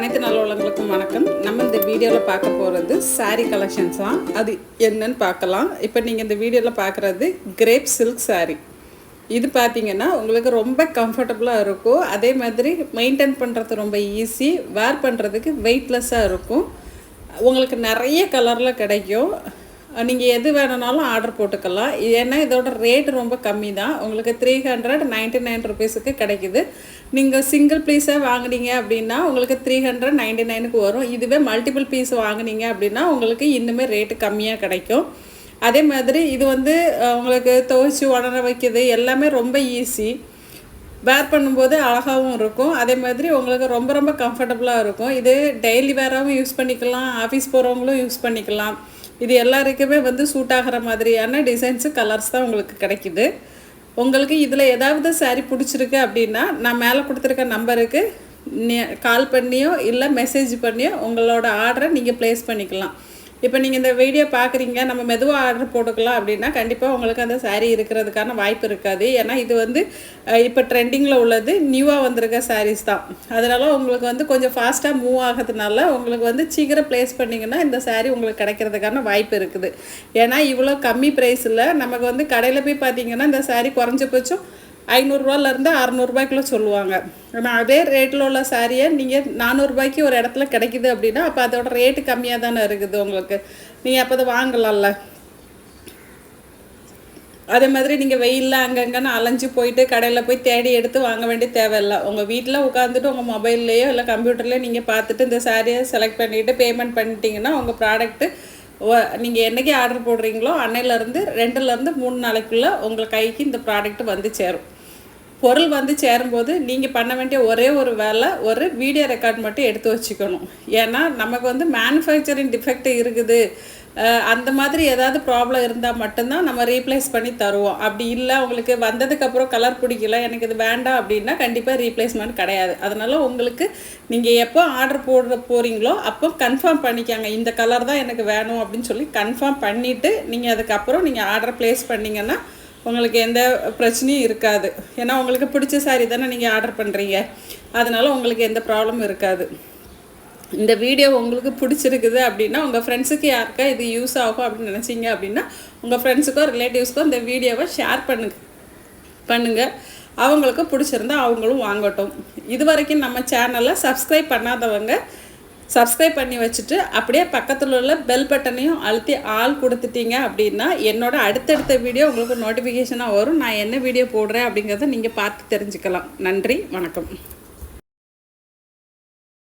அனைத்து நல்லவங்களுக்கும் வணக்கம். நம்ம இந்த வீடியோவில் பார்க்க போகிறது சாரீ கலெக்ஷன்ஸ் தான் அது என்னன்னு பார்க்கலாம். இப்போ நீங்கள் இந்த வீடியோவில் பார்க்குறது கிரேப் சில்க் சாரீ இது பார்த்தீங்கன்னா உங்களுக்கு ரொம்ப கம்ஃபர்டபுளாக இருக்கும். அதே மாதிரி மெயின்டைன் பண்ணுறது ரொம்ப ஈஸி வேர் பண்ணுறதுக்கு வெயிட்லெஸ்ஸாக இருக்கும். உங்களுக்கு நிறைய கலரில் கிடைக்கும். நீங்கள் எது வேணுனாலும் ஆர்டர் போட்டுக்கலாம். ஏன்னா இதோட ரேட் ரொம்ப கம்மி தான் உங்களுக்கு த்ரீ ஹண்ட்ரட் நைன்ட்டி நைன் ருபீஸுக்கு கிடைக்குது நீங்கள் சிங்கிள் பீஸாக வாங்குனீங்க அப்படின்னா உங்களுக்கு த்ரீ ஹண்ட்ரட் நைன்ட்டி நைனுக்கு வரும். இதுவே மல்டிபிள் பீஸ் வாங்குனீங்க அப்படின்னா உங்களுக்கு இன்னுமே ரேட்டு கம்மியாக கிடைக்கும். அதே மாதிரி இது வந்து உங்களுக்கு துவைச்சி உடனே வைக்கிறது எல்லாமே ரொம்ப ஈஸி வேர் பண்ணும்போது அழகாகவும் இருக்கும். அதே மாதிரி உங்களுக்கு ரொம்ப ரொம்ப கம்ஃபர்டபுளாக இருக்கும். இது டெய்லி வேராகவும் யூஸ் பண்ணிக்கலாம். ஆஃபீஸ் போகிறவங்களும் யூஸ் பண்ணிக்கலாம். இது எல்லாருக்குமே வந்து சூட் ஆகிற மாதிரியான டிசைன்ஸு கலர்ஸ் தான் உங்களுக்கு கிடைக்குது. உங்களுக்கு இதில் ஏதாவது சாரீ பிடிச்சிருக்கு அப்படின்னா நான் மேலே கொடுத்துருக்க நம்பருக்கு கால் பண்ணியோ இல்லை மெசேஜ் பண்ணியோ உங்களோட ஆர்டரை நீங்கள் ப்ளேஸ் பண்ணிக்கலாம். இப்போ நீங்கள் இந்த வீடியோ பார்க்குறீங்க நம்ம மெதுவாக ஆர்டர் போட்டுக்கலாம் அப்படின்னா கண்டிப்பாக உங்களுக்கு அந்த சாரீ இருக்கிறதுக்கான வாய்ப்பு இருக்காது. ஏன்னா இது வந்து இப்போ ட்ரெண்டிங்கில் உள்ளது நியூவாக வந்திருக்க சாரீஸ் தான். அதனால் உங்களுக்கு வந்து கொஞ்சம் ஃபாஸ்ட்டாக மூவ் ஆகிறதுனால உங்களுக்கு வந்து சீக்கிரம் ப்ளேஸ் பண்ணிங்கன்னா இந்த சாரீ உங்களுக்கு கிடைக்கிறதுக்கான வாய்ப்பு இருக்குது. ஏன்னா இவ்வளோ கம்மி ப்ரைஸில் நமக்கு வந்து கடையில் போய் பார்த்தீங்கன்னா இந்த சாரீ குறைஞ்சபட்சம் ஐநூறுரூவாலேருந்து அறநூறுபாய்க்குள்ளே சொல்லுவாங்க. ஆனால் அதே ரேட்டில் உள்ள சாரியை நீங்கள் நானூறுரூபாய்க்கு ஒரு இடத்துல கிடைக்குது அப்படின்னா அப்போ அதோட ரேட்டு கம்மியாக தானே இருக்குது உங்களுக்கு. நீங்கள் அப்போ அதை வாங்கலாம்ல. அதே மாதிரி நீங்கள் வெயிலில் அங்கங்கன்னு அலைஞ்சு போயிட்டு கடையில் போய் தேடி எடுத்து வாங்க வேண்டிய தேவையில்லை. உங்கள் வீட்டில் உட்காந்துட்டு உங்கள் மொபைல்லையோ இல்லை கம்ப்யூட்டர்லேயோ நீங்கள் பார்த்துட்டு இந்த சாரியை செலக்ட் பண்ணிவிட்டு பேமெண்ட் பண்ணிட்டீங்கன்னா உங்கள் ப்ராடக்ட்டு நீங்கள் என்றைக்கு ஆர்டர் போடுறீங்களோ அன்னையிலேருந்து ரெண்டுலேருந்து மூணு நாளைக்குள்ளே உங்கள் கைக்கு இந்த ப்ராடக்ட் வந்து சேரும். பொருள் வந்து சேரும்போது நீங்கள் பண்ண வேண்டிய ஒரே ஒரு வேலை ஒரு வீடியோ ரெக்கார்ட் மட்டும் எடுத்து வச்சுக்கணும். ஏன்னா நமக்கு வந்து மேனுஃபேக்சரிங் டிஃபெக்ட் இருக்குது. அந்த மாதிரி ஏதாவது ப்ராப்ளம் இருந்தால் மட்டும்தான் நம்ம ரீப்ளேஸ் பண்ணி தருவோம். அப்படி இல்லை உங்களுக்கு வந்ததுக்கப்புறம் கலர் பிடிக்கல எனக்கு இது வேண்டாம் அப்படின்னா கண்டிப்பாக ரீப்ளேஸ்மெண்ட் கிடையாது. அதனால் உங்களுக்கு நீங்கள் எப்போ ஆர்டர் போடுற போகிறீங்களோ அப்போ கன்ஃபார்ம் பண்ணிக்காங்க. இந்த கலர் தான் எனக்கு வேணும் அப்படின்னு சொல்லி கன்ஃபார்ம் பண்ணிவிட்டு நீங்கள் அதுக்கப்புறம் நீங்கள் ஆர்டர் ப்ளேஸ் பண்ணிங்கன்னா உங்களுக்கு எந்த பிரச்சனையும் இருக்காது. ஏன்னா உங்களுக்கு பிடிச்ச சாரி தானே நீங்கள் ஆர்டர் பண்ணுறீங்க அதனால் உங்களுக்கு எந்த ப்ராப்ளமும் இருக்காது. இந்த வீடியோ உங்களுக்கு பிடிச்சிருக்குது அப்படின்னா உங்கள் ஃப்ரெண்ட்ஸுக்கு யாருக்கா இது யூஸ் ஆகும் அப்படின்னு நினச்சிங்க அப்படின்னா உங்கள் ஃப்ரெண்ட்ஸுக்கோ ரிலேட்டிவ்ஸ்க்கோ இந்த வீடியோவை ஷேர் பண்ணுங்க. பண்ணுங்கள் அவங்களுக்கு பிடிச்சிருந்தா அவங்களும் வாங்கட்டும். இது வரைக்கும் நம்ம சேனலை சப்ஸ்கிரைப் பண்ணாதவங்க சப்ஸ்கிரைப் பண்ணி வச்சுட்டு அப்படியே பக்கத்தில் உள்ள பெல் பட்டனையும் அழுத்தி ஆள் கொடுத்துட்டீங்க அப்படின்னா என்னோட அடுத்தடுத்த வீடியோ உங்களுக்கு நோட்டிஃபிகேஷனாக வரும். நான் என்ன வீடியோ போடுறேன் அப்படிங்கிறத நீங்கள் பார்த்து தெரிஞ்சுக்கலாம். நன்றி வணக்கம்.